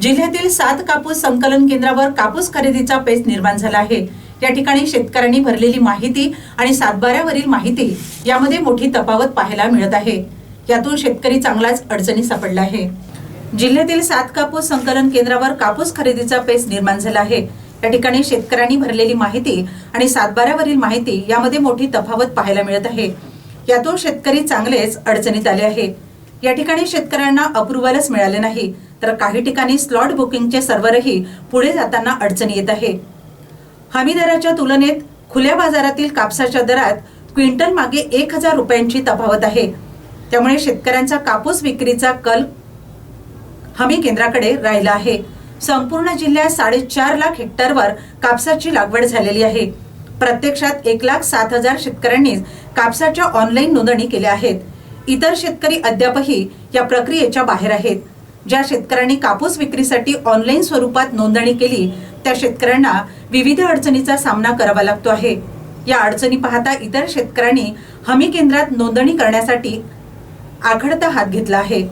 जिल्ह्यातील सात कापूस संकलन केंद्रावर कापूस खरेदीचा पेच निर्माण झाला आहे. या ठिकाणी शेतकऱ्यांनी भरलेली माहिती आणि सातबाऱ्यावरील माहिती यामध्ये मोठी तफावत पाहायला मिळत आहे. यातून शेतकरी चांगलाच अडचणी सापडला आहे. जिल्ह्यातील सात कापूस संकलन केंद्रावर कापूस खरेदीचा पेच निर्माण झाला आहे. या ठिकाणी शेतकऱ्यांनी भरलेली माहिती आणि सातबाऱ्यावरील माहिती यामध्ये मोठी तफावत पाहायला मिळत आहे. यातून शेतकरी चांगलेच अडचणीत आले आहे. या ठिकाणी शेतकऱ्यांना अप्रुव्हलच मिळाले नाही. तर काही ठिकाणी स्लॉट बुकिंगचे सर्व्हरही पुढे जाताना अडचणी येत आहे. हमी दराच्या तुलनेत खुल्या बाजारातील कापसाच्या दरात क्विंटल मागे एक हजार रुपयांची तफावत आहे. त्यामुळे शेतकऱ्यांचा कापूस विक्रीचा कल हमी केंद्राकडे राहिला आहे. संपूर्ण जिल्ह्यात साडेचार लाख हेक्टरवर कापसाची लागवड झालेली आहे. प्रत्यक्षात एक लाख सात हजार शेतकऱ्यांनी कापसाच्या ऑनलाईन नोंदणी केल्या आहेत. इतर शेतकरी अद्यापही या प्रक्रियेच्या बाहेर आहेत. ज्या शेतकऱ्यांनी कापूस विक्रीसाठी ऑनलाईन स्वरूपात नोंदणी केली त्या शेतकऱ्यांना विविध अडचणीचा सामना करावा लागतो आहे. या अडचणी पाहता इतर शेतकऱ्यांनी हमी केंद्रात नोंदणी करण्यासाठी आघडता हात घेतला आहे.